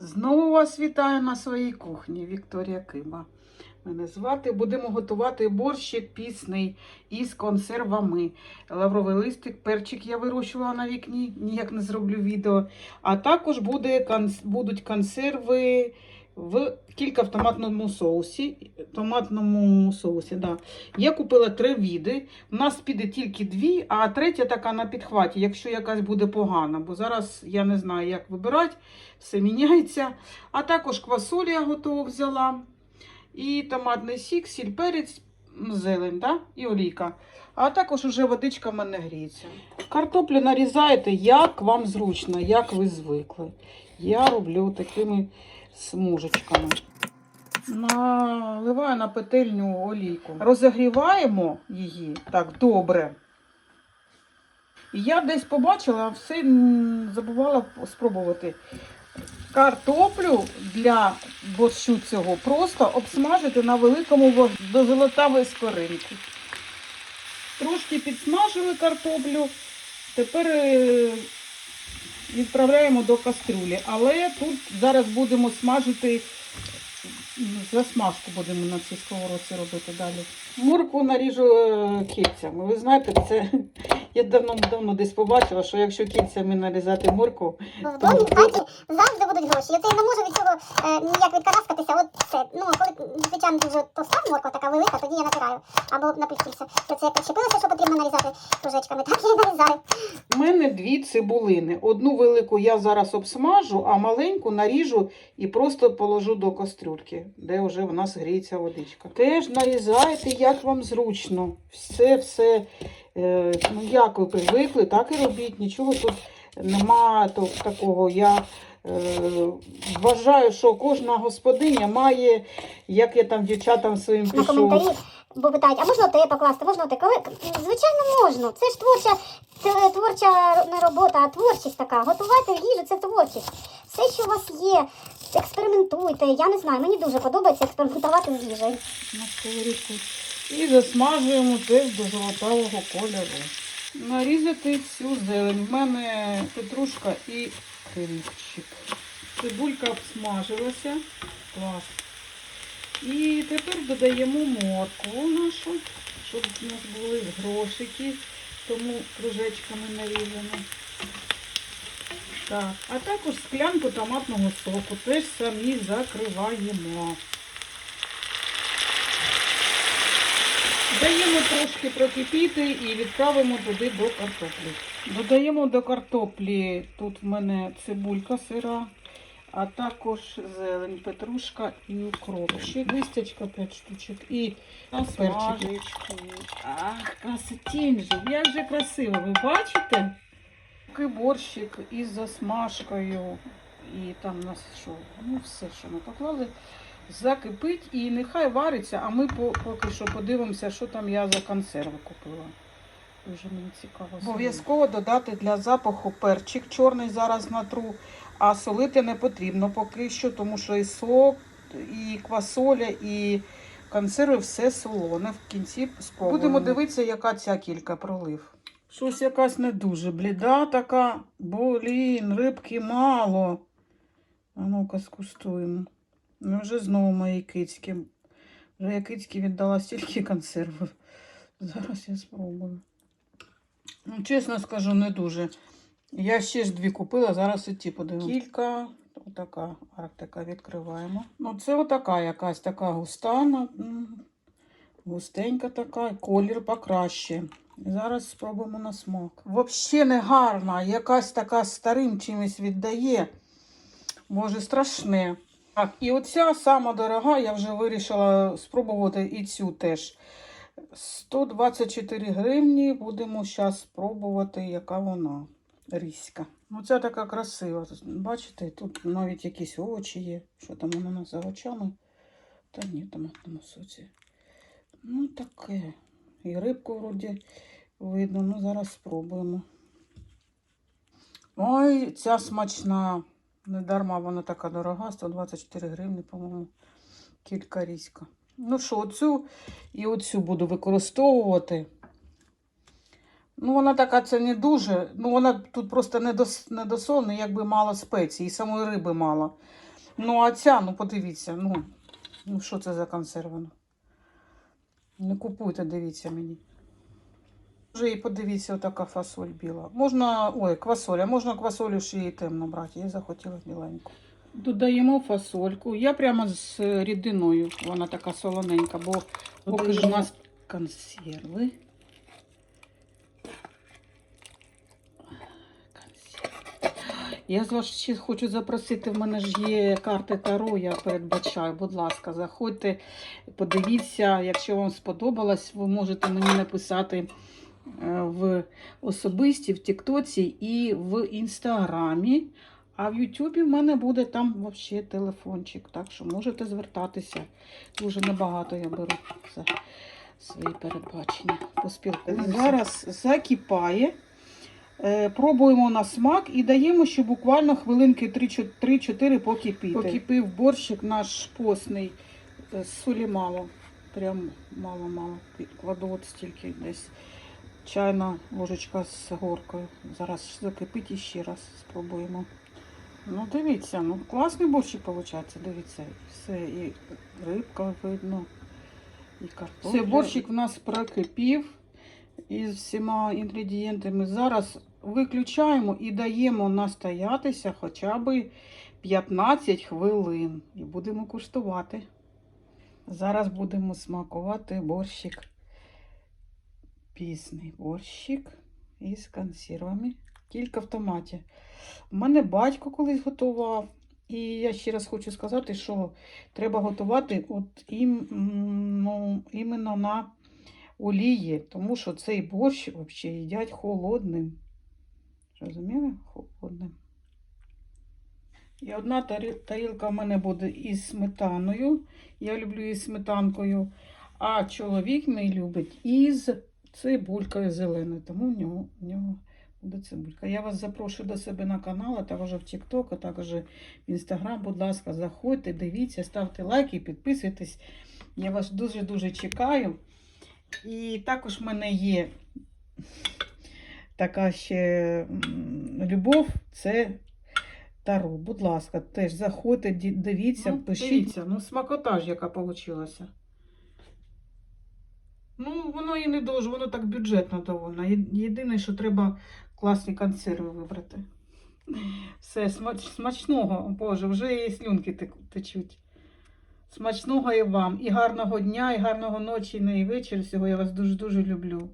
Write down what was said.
Знову вас вітаю на своїй кухні Вікторія Кима. Мене звати. Будемо готувати борщик пісний із консервами. Лавровий листик, перчик я вирощувала на вікні, ніяк не зроблю відео. А також буде, будуть консерви в кілька в томатному соусі. Томатному соусі да. Я купила три віди. У нас піде тільки дві, а третя така на підхваті, якщо якась буде погана. Бо зараз я не знаю, як вибирати все міняється. А також квасолі я готову взяла. І томатний сік, сіль, перець, зелень да? і олійка. А також уже водичка в мене гріється. Картоплю нарізаєте, як вам зручно, як ви звикли. Я роблю такими смужечками. Наливаю на петельню олійку. Розігріваємо її так добре. І Я десь побачила, все забувала спробувати. Картоплю для борщу цього просто обсмажити на великому вогні до золотавої скоринки. Трошки підсмажили картоплю. Тепер е, відправляємо до кастрюлі. Але тут зараз будемо смажити засмажку будемо на цій сковородці робити далі. Мурку наріжу е, кільцями. Ви знаєте, це я давно-давно десь побачила, що якщо кільцями нарізати морку, В домі, в хаті завжди будуть гроші. Я не можу від цього е, ніяк відкараскатися. От це. Ну, коли, звичайно, дуже товста морква така велика, тоді я натираю. Або напівкільця. То це як причепилося, що потрібно нарізати кружечками, так я і нарізаю. У мене дві цибулини. Одну велику я зараз обсмажу, а маленьку наріжу і просто положу до кастрюльки, де вже в нас гріється водичка. Теж нарізайте, як вам зручно. Все, все, ну як ви привикли, так і робіть. Нічого тут нема такого. Я е, вважаю, що кожна господиня має, як я там дівчатам своїм пишу. коментарі, бо питають, а можна те покласти, можна те? Коли? Звичайно, можна. Це ж творча, це творча не робота, а творчість така. Готувати їжу це творчість. Все, що у вас є, експериментуйте. Я не знаю, мені дуже подобається експериментувати з їжею. на сковорідку. І засмажуємо теж до золотавого кольору. Нарізати всю зелень. В мене петрушка і крильчик. Цибулька обсмажилася. Клас. І тепер додаємо моркву нашу, щоб у нас були грошики, тому кружечками нарізано. Так, а також склянку томатного соку теж самі закриваємо. Даємо трошки прокипіти і відправимо туди до картоплі. Додаємо до картоплі, тут в мене цибулька сира, а також зелень, петрушка і укроп. Ще листячка 5 штучок і перчик. Ах, красотень же, як же красиво, ви бачите? Такий борщик із засмажкою. І там у нас що? Ну, все, що ми поклали закипить і нехай вариться, а ми поки що подивимося, що там я за консерви купила. Дуже мені цікаво. Обов'язково додати для запаху перчик чорний зараз натру, а солити не потрібно поки що, тому що і сок, і квасоля, і консерви все солоне. В кінці спробуємо. Будемо дивитися, яка ця кілька пролив. Щось якась не дуже бліда така. Блін, рибки мало. А ну-ка скуштуємо. Ну, вже знову мої кицьки. Вже я кицьки віддала стільки консервів. Зараз я спробую. Ну, чесно скажу, не дуже. Я ще ж дві купила, зараз і ті подивимось. Кілька, отака арктика відкриваємо. Ну, це отака якась така густа, густенька така, колір покраще. Зараз спробуємо на смак. Взагалі не гарна, якась така старим чимось віддає. Може, страшне. Так, і оця сама дорога, я вже вирішила спробувати і цю теж. 124 гривні. Будемо зараз спробувати, яка вона. Різька. Оця така красива. Бачите, тут навіть якісь очі є. Що там нас за очами? Та ні, томатному соці. Ну, таке. І рибку вроді видно. Ну, зараз спробуємо. Ой, ця смачна. Не дарма вона така дорога, 124 гривні, по-моєму, кілька різька. Ну що, оцю і оцю буду використовувати. Ну, вона така це не дуже. Ну, вона тут просто недос, недосолена, якби мало спецій, і самої риби мало. Ну, а ця, ну подивіться, ну, ну що це за консерва? ну? Не купуйте, дивіться мені. Вже і подивіться, отака фасоль біла. Можна, ой, квасоля, можна квасолю ще її темно брати. Я захотіла біленьку. Додаємо фасольку. Я прямо з рідиною. Вона така солоненька, бо поки ж у нас консерви. Я з вас ще хочу запросити, в мене ж є карти Таро, я передбачаю. Будь ласка, заходьте, подивіться. Якщо вам сподобалось, ви можете мені написати в особисті, в Тіктоці і в Інстаграмі. А в Ютубі в мене буде там взагалі телефончик. Так що можете звертатися. Дуже небагато я беру за свої передбачення. Поспілкуємося. Зараз закипає. Е, Пробуємо на смак і даємо ще буквально хвилинки 3-4 покипіти. Покипив борщик наш постний. Е, Солі мало. Прям мало-мало. Кладу от стільки десь. Чайна ложечка з горкою. Зараз закипить і ще раз спробуємо. Ну, дивіться, ну класний борщик виходить, дивіться. Все, і рибка видно, і картопля. Все, борщик в нас прокипів із всіма інгредієнтами. Зараз виключаємо і даємо настоятися хоча б 15 хвилин. І будемо куштувати. Зараз будемо смакувати борщик. Пісний борщик із консервами. Тільки в томаті. У мене батько колись готував. І я ще раз хочу сказати, що треба готувати от ім, ну, іменно на олії, тому що цей борщ взагалі їдять холодним. Розуміли? Холодним. І одна тарілка в мене буде із сметаною. Я люблю із сметанкою. А чоловік мій любить із цибулькою зеленою, тому в нього, в нього буде цибулька. Я вас запрошую до себе на канал, а також в TikTok, а також в Instagram. Будь ласка, заходьте, дивіться, ставте лайки, підписуйтесь. Я вас дуже-дуже чекаю. І також в мене є така ще любов, це Таро. Будь ласка, теж заходьте, дивіться, Ну, пишіть. дивіться, ну смакота ж яка вийшла. Ну, воно і не дуже, воно так бюджетно довольно. Єдине, що треба класні консерви вибрати. Все, смач, смачного, Боже, вже і слюнки течуть. Смачного і вам, і гарного дня, і гарного ночі, і вечір. Всього я вас дуже-дуже люблю.